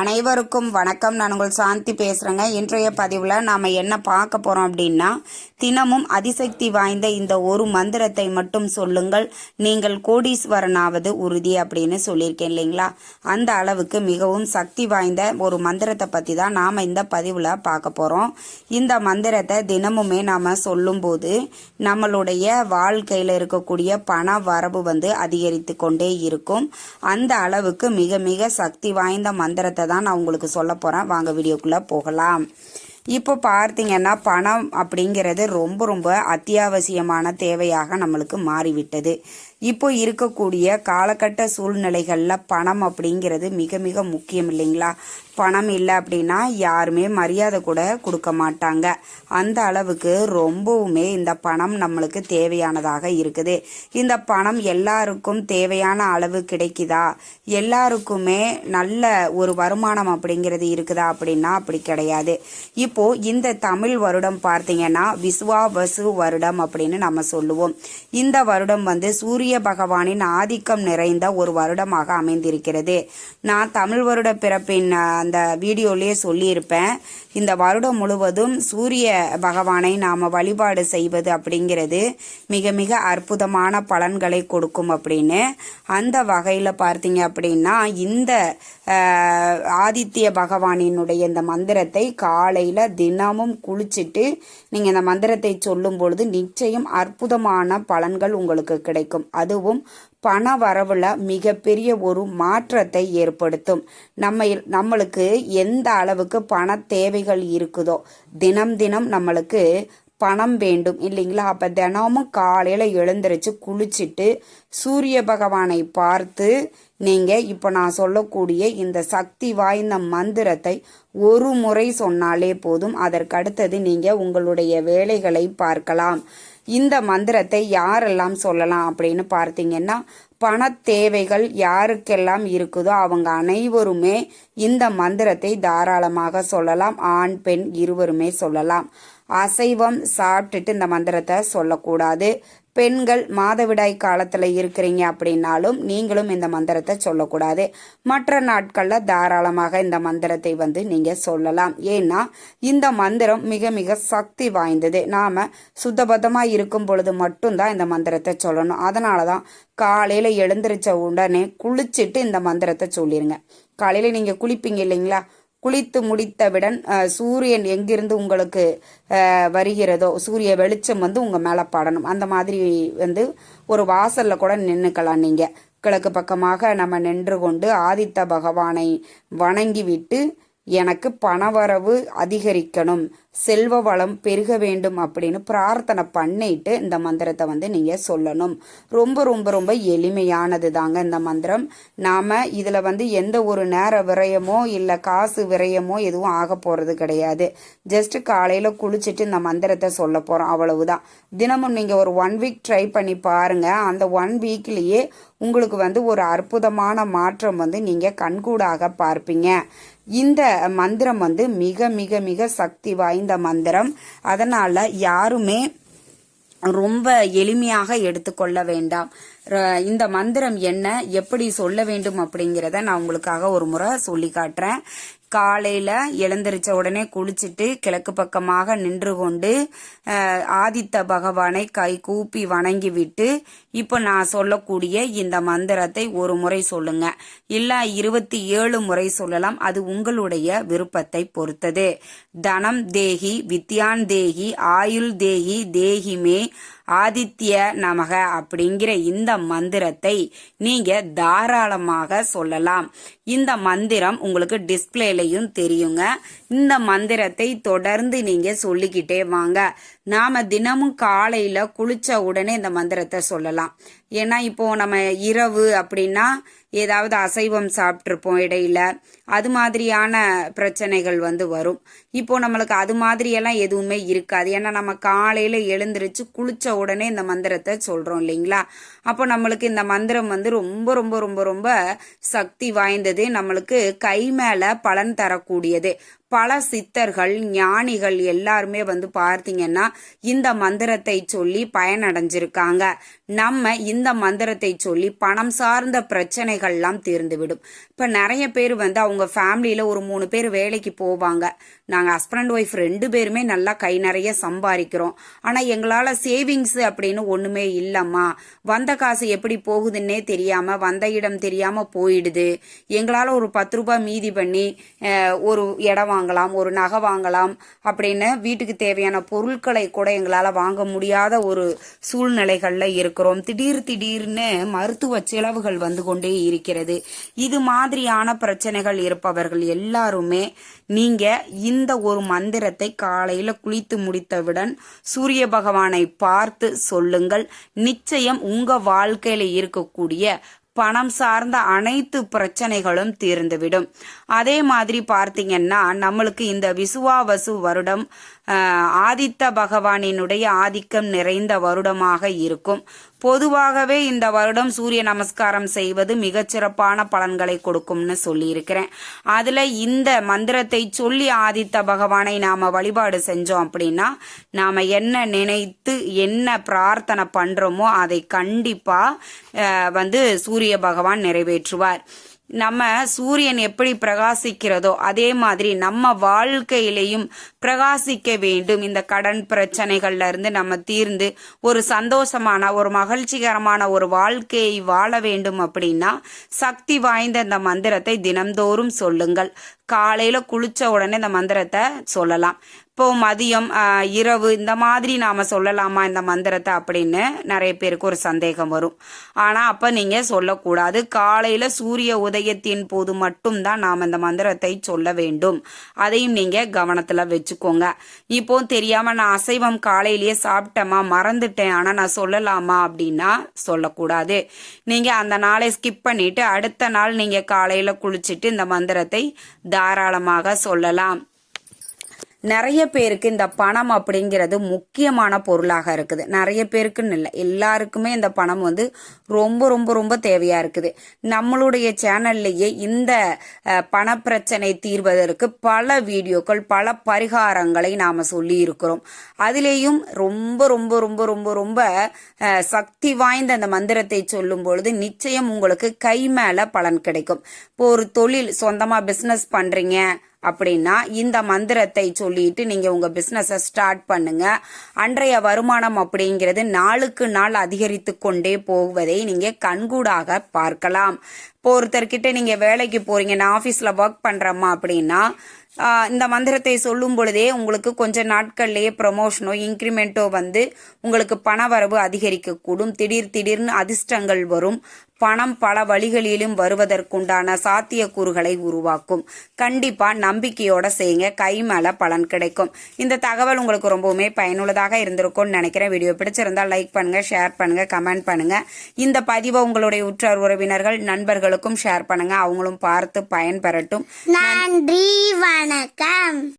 அனைவருக்கும் வணக்கம். நான் உங்கள் சாந்தி பேசுகிறேங்க இன்றைய பதிவில் நாம் என்ன பார்க்க போகிறோம் அப்படின்னா தினமும் அதிசக்தி வாய்ந்த இந்த ஒரு மந்திரத்தை மட்டும் சொல்லுங்கள். நீங்கள் கோடீஸ்வரனாவது உறுதி அப்படின்னு சொல்லியிருக்கேன் இல்லைங்களா? அந்த அளவுக்கு மிகவும் சக்தி வாய்ந்த ஒரு மந்திரத்தை பற்றி தான் நாம் இந்த பதிவில் பார்க்க போகிறோம் இந்த மந்திரத்தை தினமுமே நாம் சொல்லும்போது நம்மளுடைய வாழ்க்கையில் இருக்கக்கூடிய பண வரவு வந்து அதிகரித்து கொண்டே இருக்கும். அந்த அளவுக்கு மிக மிக சக்தி வாய்ந்த மந்திரத்தை தான் நான் உங்களுக்கு சொல்ல போகிறேன் வாங்க வீடியோக்குள்ளே போகலாம். இப்போ பார்த்தீங்கன்னா பணம் அப்படிங்கிறது ரொம்ப ரொம்ப அத்தியாவசியமான தேவையாக நம்மளுக்கு மாறிவிட்டது. இப்போ இருக்கக்கூடிய காலகட்ட சூழ்நிலைகளில் பணம் அப்படிங்கிறது மிக மிக முக்கியம் இல்லைங்களா? பணம் இல்லை அப்படின்னா யாருமே மரியாதை கூட கொடுக்க மாட்டாங்க. அந்த அளவுக்கு ரொம்பவுமே இந்த பணம் நம்மளுக்கு தேவையானதாக இருக்குது. இந்த பணம் எல்லாருக்கும் தேவையான அளவு கிடைக்குதா? எல்லாருக்குமே நல்ல ஒரு வருமானம் அப்படிங்கிறது இருக்குதா அப்படின்னா அப்படி கிடையாது. இப்போ இந்த தமிழ் வருடம் பார்த்தீங்கன்னா விஸ்வாவசு வருடம் அப்படின்னு நம்ம சொல்லுவோம். இந்த வருடம் வந்து சூரிய பகவானின் ஆதிக்கம் நிறைந்த ஒரு வருடமாக அமைந்திருக்கிறது. நான் தமிழ் வருட பிறப்பின் அந்த வீடியோலேயே சொல்லியிருப்பேன். இந்த வருடம் முழுவதும் சூரிய பகவானை நாம் வழிபாடு செய்வது அப்படிங்கிறது மிக மிக அற்புதமான பலன்களை கொடுக்கும் அப்படின்னு. அந்த வகையில் பார்த்தீங்க அப்படின்னா இந்த ஆதித்ய பகவானினுடைய இந்த மந்திரத்தை காலையில் தினமும் குளிச்சுட்டு நீங்கள் இந்த மந்திரத்தை சொல்லும் பொழுது நிச்சயம் அற்புதமான பலன்கள் உங்களுக்கு கிடைக்கும். அதுவும் பண வரவுல மிகப்பெரிய ஒரு மாற்றத்தை ஏற்படுத்தும். நம்ம நம்மளுக்கு எந்த அளவுக்கு பண தேவைகள் இருக்குதோ தினம் தினம் நம்மளுக்கு பணம் வேண்டும் இல்லைங்களா? அப்போ தினமும் காலையில் எழுந்திரிச்சு குளிச்சுட்டு சூரிய பகவானை பார்த்து நீங்கள் இப்போ நான் சொல்லக்கூடிய இந்த சக்தி வாய்ந்த மந்திரத்தை ஒரு முறை சொன்னாலே போதும். அதற்கு அடுத்தது நீங்கள் உங்களுடைய வேலைகளை பார்க்கலாம். இந்த மந்திரத்தை யாரெல்லாம் சொல்லலாம் அப்படின்னு பார்த்தீங்கன்னா பண தேவைகள் யாருக்கெல்லாம் இருக்குதோ அவங்க அனைவருமே இந்த மந்திரத்தை தாராளமாக சொல்லலாம். ஆண் பெண் இருவருமே சொல்லலாம். அசைவம் சாப்பிட்டுட்டு இந்த மந்திரத்தை சொல்லக்கூடாது. பெண்கள் மாதவிடாய் காலத்தில் இருக்கிறீங்க அப்படின்னாலும் நீங்களும் இந்த மந்திரத்தை சொல்லக்கூடாது. மற்ற நாட்களில் தாராளமாக இந்த மந்திரத்தை வந்து நீங்கள் சொல்லலாம். ஏன்னா இந்த மந்திரம் மிக மிக சக்தி வாய்ந்தது. நாம் சுத்தபத்தமாக இருக்கும் பொழுது மட்டும்தான் இந்த மந்திரத்தை சொல்லணும். அதனால தான் காலையில் எழுந்திரிச்ச உடனே குளிச்சுட்டு இந்த மந்திரத்தை சொல்லிடுங்க காலையில் நீங்கள் குளிப்பீங்க இல்லைங்களா? குளித்து முடித்தவுடன் சூரியன் எங்கிருந்து உங்களுக்கு வருகிறதோ சூரிய வெளிச்சம் வந்து உங்கள் மேலே படணும். அந்த மாதிரி வந்து ஒரு வாசலில் கூட நின்றுக்கலாம் நீங்கள் கிழக்கு பக்கமாக நம்ம நின்று கொண்டு ஆதித்த பகவானை வணங்கிவிட்டு எனக்கு பணவரவு அதிகரிக்கணும். செல்வ வளம் பெருக வேண்டும் அப்படின்னு பிரார்த்தனை பண்ணிட்டு இந்த மந்திரத்தை வந்து நீங்கள் சொல்லணும். ரொம்ப ரொம்ப ரொம்ப எளிமையானது தாங்க இந்த மந்திரம். நாம் இதில் வந்து எந்த ஒரு நேர விரயமோ இல்லை காசு விரயமோ எதுவும் ஆக போகிறது கிடையாது. ஜஸ்ட் காலையில் குளிச்சுட்டு இந்த மந்திரத்தை சொல்ல போகிறோம் அவ்வளவுதான். தினமும் நீங்கள் ஒரு ஒன் வீக் ட்ரை பண்ணி பாருங்கள் அந்த ஒன் வீக்லேயே உங்களுக்கு வந்து ஒரு அற்புதமான மாற்றம் வந்து நீங்கள் கண்கூடாக பார்ப்பீங்க. இந்த மந்திரம் வந்து மிக மிக மிக சக்தி வாய்ந்த மந்திரம். அதனால யாருமே ரொம்ப எளிமையாக எடுத்துக்கொள்ள வேண்டாம். ர- இந்த மந்திரம் என்ன எப்படி சொல்ல வேண்டும் அப்படிங்கிறத நான் உங்களுக்காக ஒரு முறை சொல்லி காட்டுறேன். காலையில் எழுந்திரிச்ச உடனே குளிச்சுட்டு கிழக்கு பக்கமாக நின்று கொண்டு ஆதித்த பகவானை கை கூப்பி வணங்கி விட்டு இப்போ நான் சொல்லக்கூடிய இந்த மந்திரத்தை ஒரு முறை சொல்லுங்க. இல்லை இருபத்தி ஏழு முறை சொல்லலாம். அது உங்களுடைய விருப்பத்தை பொறுத்தது. தனம் தேகி வித்யான் தேகி ஆயுள் தேகி தேகிமே ஆதித்ய நமக அப்படிங்கிற இந்த மந்திரத்தை நீங்க தாராளமாக சொல்லலாம். இந்த மந்திரம் உங்களுக்கு டிஸ்பிளேலையும் தெரியுங்க. இந்த மந்திரத்தை தொடர்ந்து நீங்க சொல்லிக்கிட்டே வாங்க. நாம தினமும் காலையில குளிச்ச உடனே இந்த மந்திரத்தை சொல்லலாம். ஏன்னா இப்போ நம்ம இரவு அப்படின்னா ஏதாவது அசைவம் சாப்பிட்ருப்போம் இடையில. அது மாதிரியான பிரச்சனைகள் வந்து வரும். இப்போ நம்மளுக்கு அது மாதிரியெல்லாம் எதுவுமே இருக்காது. ஏன்னா நம்ம காலையில எழுந்திருச்சு குளிச்ச உடனே இந்த மந்திரத்தை சொல்றோம் இல்லைங்களா? அப்போ நம்மளுக்கு இந்த மந்திரம் வந்து ரொம்ப ரொம்ப ரொம்ப ரொம்ப சக்தி வாய்ந்தது. நம்மளுக்கு கை மேல பலன் தரக்கூடியது. பல சித்தர்கள் ஞானிகள் எல்லாருமே வந்து பார்த்தீங்கன்னா இந்த மந்திரத்தை சொல்லி பயனடைஞ்சிருக்காங்க. நம்ம இந்த மந்திரத்தை சொல்லி பணம் சார்ந்த பிரச்சனைகள்லாம் தீர்ந்துவிடும். இப்போ நிறைய பேர் வந்து அவங்க ஃபேமிலியில் ஒரு மூணு பேர் வேலைக்கு போவாங்க. நாங்கள் ஹஸ்பண்ட் ஒய்ஃப் ரெண்டு பேருமே நல்லா கை நிறைய சம்பாதிக்கிறோம் ஆனால் எங்களால் சேவிங்ஸ் அப்படின்னு ஒன்றுமே இல்லைம்மா. வந்த காசு எப்படி போகுதுன்னே தெரியாமல் வந்த இடம் தெரியாமல் போயிடுது. எங்களால் ஒரு பத்து ரூபாய் மீதி பண்ணி ஒரு இடம் வாங்கலாம் ஒரு நகை வாங்கலாம் அப்படின்னு வீட்டுக்கு தேவையான பொருட்களை கூட எங்களால் வாங்க முடியாத ஒரு சூழ்நிலைகளில் இருக்கும். இருக்கிறோம் திடீர் திடீர்னு மருத்துவ செலவுகள் வந்து கொண்டே இருக்கிறது. இது மாதிரியான பிரச்சனைகள் இருப்பவர்கள் எல்லாருமே நீங்க இந்த ஒரு மந்திரத்தை காலையில குளித்து முடித்தவுடன் சூரிய பகவானை பார்த்து சொல்லுங்கள். நிச்சயம் உங்க வாழ்க்கையில இருக்கக்கூடிய பணம் சார்ந்த அனைத்து பிரச்சனைகளும் தீர்ந்துவிடும். அதே மாதிரி பார்த்தீங்கன்னா நம்மளுக்கு இந்த விசுவாவசு வருடம் ஆதித்த பகவானினுடைய ஆதிக்கம் நிறைந்த வருடமாக இருக்கும். பொதுவாகவே இந்த வருடம் சூரிய நமஸ்காரம் செய்வது மிகச்சிறப்பான பலன்களை கொடுக்கும்னு சொல்லியிருக்கிறேன். அதில் இந்த மந்திரத்தை சொல்லி ஆதித்த பகவானை நாம் வழிபாடு செஞ்சோம் அப்படின்னா நாம் என்ன நினைத்து என்ன பிரார்த்தனை பண்ணுறோமோ அதை கண்டிப்பாக வந்து சூரிய பகவான் நிறைவேற்றுவார். நம்ம சூரியன் எப்படி பிரகாசிக்கிறதோ அதே மாதிரி நம்ம வாழ்க்கையிலையும் பிரகாசிக்க வேண்டும். இந்த கடன் பிரச்சனைகள்ல இருந்து நம்ம தீர்ந்து ஒரு சந்தோஷமான ஒரு மகிழ்ச்சிகரமான ஒரு வாழ்க்கையை வாழ வேண்டும் அப்படின்னா சக்தி வாய்ந்த இந்த மந்திரத்தை தினம்தோறும் சொல்லுங்கள். காலையில் குளித்த உடனே இந்த மந்திரத்தை சொல்லலாம். இப்போ மதியம் இரவு இந்த மாதிரி நாம் சொல்லலாமா இந்த மந்திரத்தை அப்படின்னு நிறைய பேருக்கு ஒரு சந்தேகம் வரும். ஆனால் அப்போ நீங்கள் சொல்லக்கூடாது. காலையில் சூரிய உதயத்தின் போது மட்டும்தான் நாம் இந்த மந்திரத்தை சொல்ல வேண்டும். அதையும் நீங்கள் கவனத்தில் வச்சுக்கோங்க. இப்போ தெரியாமல் நான் அசைவம் காலையிலேயே சாப்பிட்டேமா மறந்துட்டேன். ஆனால் நான் சொல்லலாமா அப்படின்னா சொல்லக்கூடாது. நீங்கள் அந்த நாளை ஸ்கிப் பண்ணிவிட்டு அடுத்த நாள் நீங்கள் காலையில் குளிச்சுட்டு இந்த மந்திரத்தை தாராளமாக சொல்லலாம். நிறைய பேருக்கு இந்த பணம் அப்படிங்கிறது முக்கியமான பொருளாக இருக்குது. நிறைய பேருக்குன்னு இல்லை. எல்லாருக்குமே இந்த பணம் வந்து ரொம்ப ரொம்ப ரொம்ப தேவையாக இருக்குது. நம்மளுடைய சேனல்லையே இந்த பண பிரச்சனை தீர்வதற்கு பல வீடியோக்கள் பல பரிகாரங்களை நாம் சொல்லி இருக்கிறோம் அதிலேயும் ரொம்ப ரொம்ப ரொம்ப ரொம்ப ரொம்ப சக்தி வாய்ந்த அந்த மந்திரத்தை சொல்லும் பொழுது நிச்சயம் உங்களுக்கு கை மேலே பலன் கிடைக்கும். இப்போ ஒரு தொழில் சொந்தமாக பிஸ்னஸ் பண்ணுறீங்க அப்படின்னா இந்த மந்திரத்தை சொல்லிட்டு நீங்க உங்க பிஸ்னஸை ஸ்டார்ட் பண்ணுங்க. அன்றைய வருமானம் அப்படிங்கிறது நாளுக்கு நாள் அதிகரித்து கொண்டே போவதை நீங்க கண்கூடாக பார்க்கலாம். இப்போ ஒருத்தர்கிட்ட நீங்க வேலைக்கு போறீங்க நான் ஆபீஸ்ல ஒர்க் பண்றேம்மா அப்படின்னா இந்த மந்திரத்தை சொல்லும் பொழுதே உங்களுக்கு கொஞ்ச நாட்கள்லேயே ப்ரமோஷனோ இன்க்ரிமெண்ட்டோ வந்து உங்களுக்கு பண வரவு அதிகரிக்கக்கூடும். திடீர் திடீர்னு அதிர்ஷ்டங்கள் வரும். பணம் பல வழிகளிலும் வருவதற்குண்டான சாத்தியக்கூறுகளை உருவாக்கும். கண்டிப்பா நம்பிக்கையோட செய்யுங்க. கை மேல பலன் கிடைக்கும். இந்த தகவல் உங்களுக்கு ரொம்பவுமே பயனுள்ளதாக இருந்திருக்கும்னு நினைக்கிறேன். வீடியோ பிடிச்சிருந்தா லைக் பண்ணுங்க ஷேர் பண்ணுங்க கமெண்ட் பண்ணுங்க. இந்த பதிவை உங்களுடைய உற்றார் உறவினர்கள் நண்பர்கள் நண்பர்களுக்கும் ஷேர் பண்ணுங்க. அவங்களும் பார்த்து பயன்பெறட்டும். நன்றி வணக்கம்.